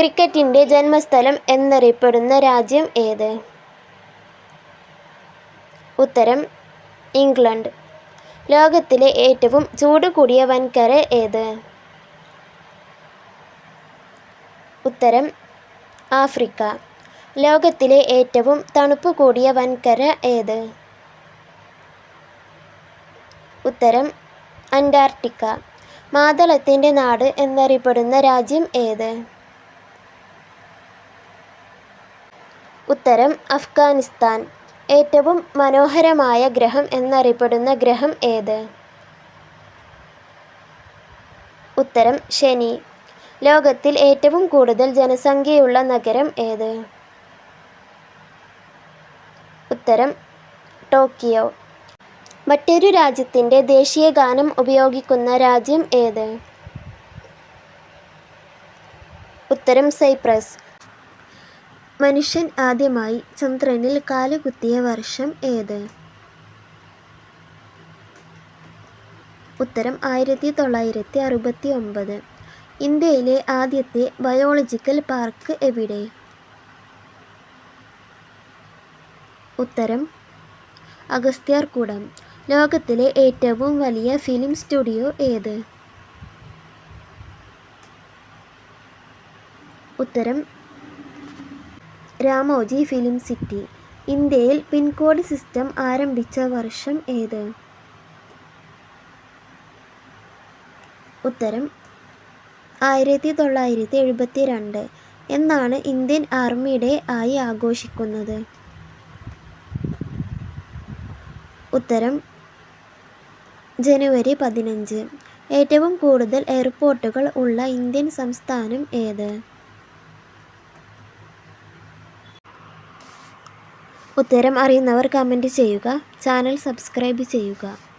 ക്രിക്കറ്റിന്റെ ജന്മസ്ഥലം എന്നറിയപ്പെടുന്ന രാജ്യം ഏത്? ഉത്തരം ഇംഗ്ലണ്ട്. ലോകത്തിലെ ഏറ്റവും ചൂട് കൂടിയ വൻകര ഏത്? ഉത്തരം ആഫ്രിക്ക. ലോകത്തിലെ ഏറ്റവും തണുപ്പ് കൂടിയ വൻകര ഏത്? ഉത്തരം അന്റാർട്ടിക്ക. മാതളത്തിന്റെ നാട് എന്നറിയപ്പെടുന്ന രാജ്യം ഏത്? ഉത്തരം അഫ്ഗാനിസ്ഥാൻ. ഏറ്റവും മനോഹരമായ ഗ്രഹം എന്നറിയപ്പെടുന്ന ഗ്രഹം ഏത്? ഉത്തരം ശനി. ലോകത്തിൽ ഏറ്റവും കൂടുതൽ ജനസംഖ്യയുള്ള നഗരം ഏത്? ഉത്തരം ടോക്കിയോ. മറ്റൊരു രാജ്യത്തിന്റെ ദേശീയ ഗാനം ഉപയോഗിക്കുന്ന രാജ്യം ഏത്? ഉത്തരം സൈപ്രസ്. മനുഷ്യൻ ആദ്യമായി ചന്ദ്രനിൽ കാലുകുത്തിയ വർഷം ഏത്? ഉത്തരം ആയിരത്തി തൊള്ളായിരത്തി അറുപത്തി ഒമ്പത് ഇന്ത്യയിലെ ആദ്യത്തെ ബയോളജിക്കൽ പാർക്ക് എവിടെ? ഉത്തരം അഗസ്ത്യാർകൂടം. ലോകത്തിലെ ഏറ്റവും വലിയ ഫിലിം സ്റ്റുഡിയോ ഏത്? ഉത്തരം രാമോജി ഫിലിം സിറ്റി. ഇന്ത്യയിൽ പിൻകോഡ് സിസ്റ്റം ആരംഭിച്ച വർഷം ഏത്? ഉത്തരം ആയിരത്തി തൊള്ളായിരത്തി എഴുപത്തി രണ്ട് എന്നാണ് ഇന്ത്യൻ ആർമി ഡേ ആയി ആഘോഷിക്കുന്നത്. ഉത്തരം ജനുവരി പതിനഞ്ച്. ഏറ്റവും കൂടുതൽ എയർപോർട്ടുകൾ ഉള്ള ഇന്ത്യൻ സംസ്ഥാനം ഏത്? ഉത്തരം അറിയുന്നവർ കമന്റ് ചെയ്യുക. ചാനൽ സബ്സ്ക്രൈബ് ചെയ്യുക.